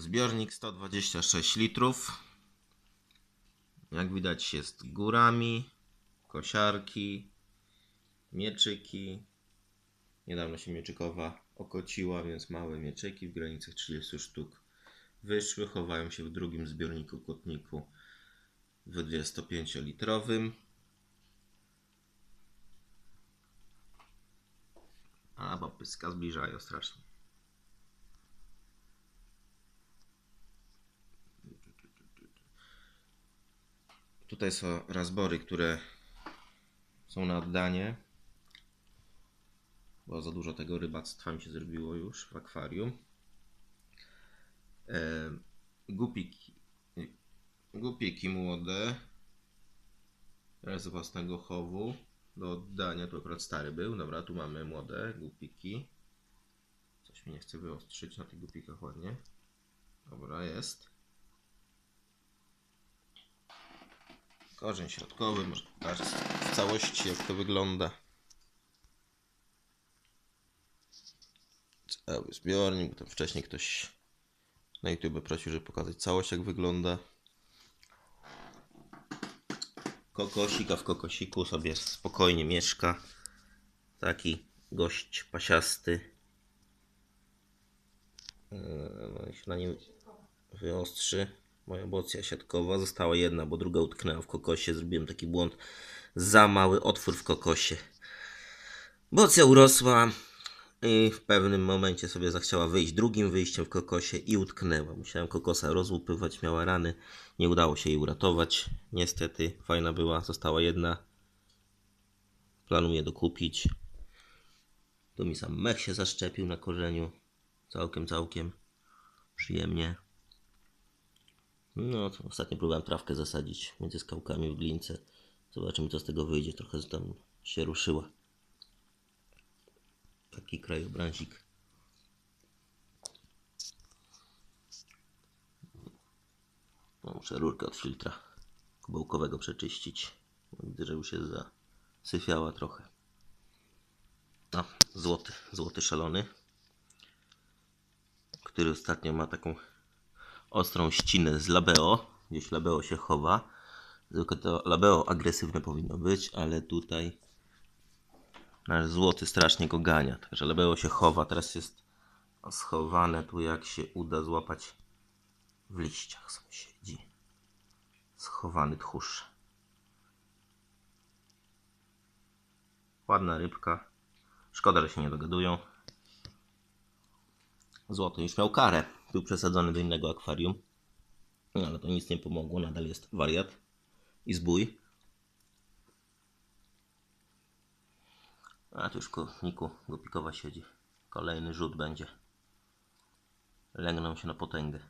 Zbiornik 126 litrów. Jak widać jest górami, kosiarki, mieczyki. Niedawno się mieczykowa okociła, więc małe mieczyki w granicach 30 sztuk wyszły. Chowają się w drugim zbiorniku kotniku w 25-litrowym. A, bo pyska zbliżają strasznie. Tutaj są razbory, które są na oddanie. Bo za dużo tego rybactwa mi się zrobiło już w akwarium. E, gupiki. Gupiki młode. Z własnego chowu. Do oddania. Tu akurat stary był. Dobra, tu mamy młode gupiki. Coś mi nie chce wyostrzyć na tych gupikach ładnie. Dobra, jest. Korzeń środkowy, może pokażę w całości jak to wygląda. Cały zbiornik, tam wcześniej ktoś na YouTube prosił, żeby pokazać całość jak wygląda. Kokosik, a w kokosiku sobie spokojnie mieszka. Taki gość pasiasty. Eee, no się na nim wyostrzy. Moja bocja siatkowa została jedna, bo druga utknęła w kokosie. Zrobiłem taki błąd. Za mały otwór w kokosie. Bocja urosła i w pewnym momencie sobie zachciała wyjść drugim wyjściem w kokosie i utknęła. Musiałem kokosa rozłupywać, miała rany. Nie udało się jej uratować. Niestety, fajna była, została jedna. Planuję dokupić. Tu mi sam mech się zaszczepił na korzeniu. Całkiem, całkiem przyjemnie. No, ostatnio próbowałem trawkę zasadzić między skałkami w glince. Zobaczymy, co z tego wyjdzie. Trochę tam się ruszyła. Taki krajobrazik. No, muszę rurkę od filtra kubełkowego przeczyścić. Widzę, że już jest zasyfiała trochę. No, złoty, złoty szalony, który ostatnio ma taką ostrą ścinę z labeo. Gdzieś labeo się chowa. Tylko to labeo agresywne powinno być, ale tutaj nasz złoty strasznie go gania. Także labeo się chowa. Teraz jest schowane tu jak się uda złapać w liściach sobie siedzi. Schowany tchórz. Ładna rybka. Szkoda, że się nie dogadują. Złoty już miał karę. Był przesadzony do innego akwarium. No, ale to nic nie pomogło. Nadal jest wariat i zbój. A tu już kotniku Gopikowa siedzi. Kolejny rzut będzie. Lęgną się na potęgę.